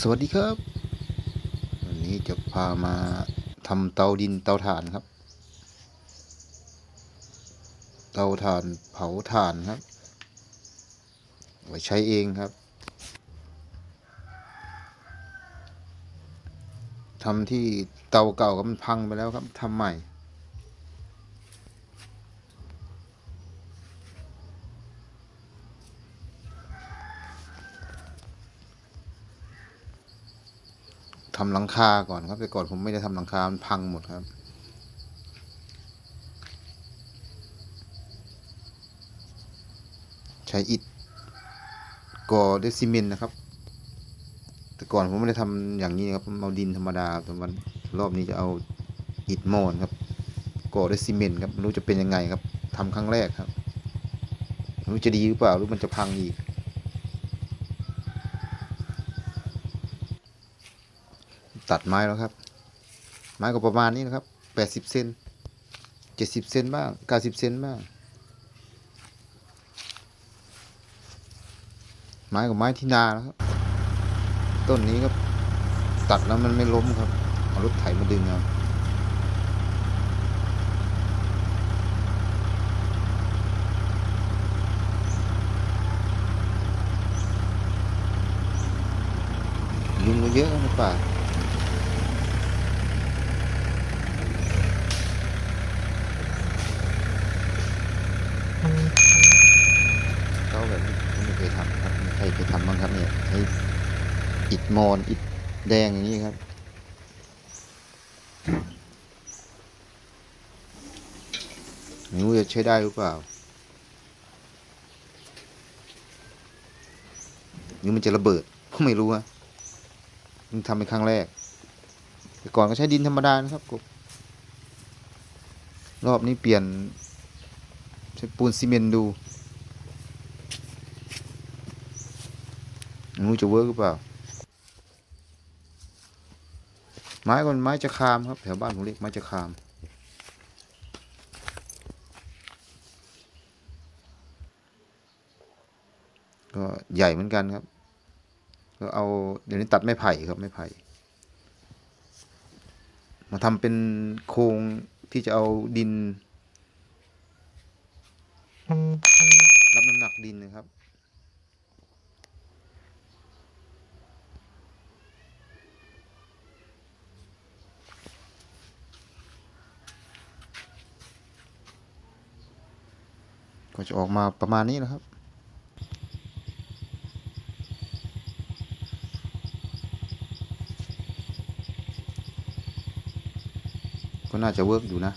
สวัสดีครับ วันนี้จะพามาทำเตาดินเตาถ่านครับ เตาถ่านเผาถ่านครับ ไว้ใช้เองครับทำที่เตาเก่าก็มันพังไปแล้วครับทำใหม่ ทำหลังคาก่อนครับ แต่ก่อนผมไม่ได้ทำหลังคา มันพังหมดครับใช้อิฐก่อด้วยซีเมนต์นะครับ แต่ก่อนผมไม่ได้ทำอย่างนี้ครับเอาดินธรรมดาแต่วันรอบนี้จะเอาอิฐมอนครับก่อด้วยซีเมนต์ครับไม่รู้จะเป็นยังไงครับทำครั้งแรกครับไม่รู้จะดีหรือเปล่าหรือมันจะพังอีก ตัดไม้แล้วครับ ไม้ก็ประมาณนี้นะครับแปดสิบเซนเจ็ดสิบเซนบ้างเก้าสิบเซนบ้าง ไม้กับไม้ที่นานะครับ ต้นนี้ครับ ตัดแล้วมันไม่ล้มครับ เอารถไถมาดึงเอายุงเยอะในป่า ก็แบบนี้ผมไม่เค ยทำครับใครเคยทำบ้างครับเนี่ยใช้อิฐมอนอิฐแดงอย่างนี้ครับไม่รู้จะใช้ได้หรือเปล่าหรือมันจะระเบิดก็ไม่รู้อะเพิ่งทำเป็นครั้งแรก แต่ก่อนก็ใช้ดินธรรมดานะครับกบรอบนี้เปลี่ยน ใช้ปูนซีเมนต์ดู ไม่รู้จะเวิร์กหรือเปล่า ไม้ก็เป็นไม้จะคามครับ แถวบ้านผมเรียกไม้จะคาม ก็ใหญ่เหมือนกันครับ ก็เอาเดี๋ยวนี้ตัดไม้ไผ่ครับไม้ไผ่ มาทำเป็นโครงที่จะเอาดิน รับน้ำหนักดินนะครับ ก็จะออกมาประมาณนี้นะครับ ก็น่าจะเวิร์กอยู่นะ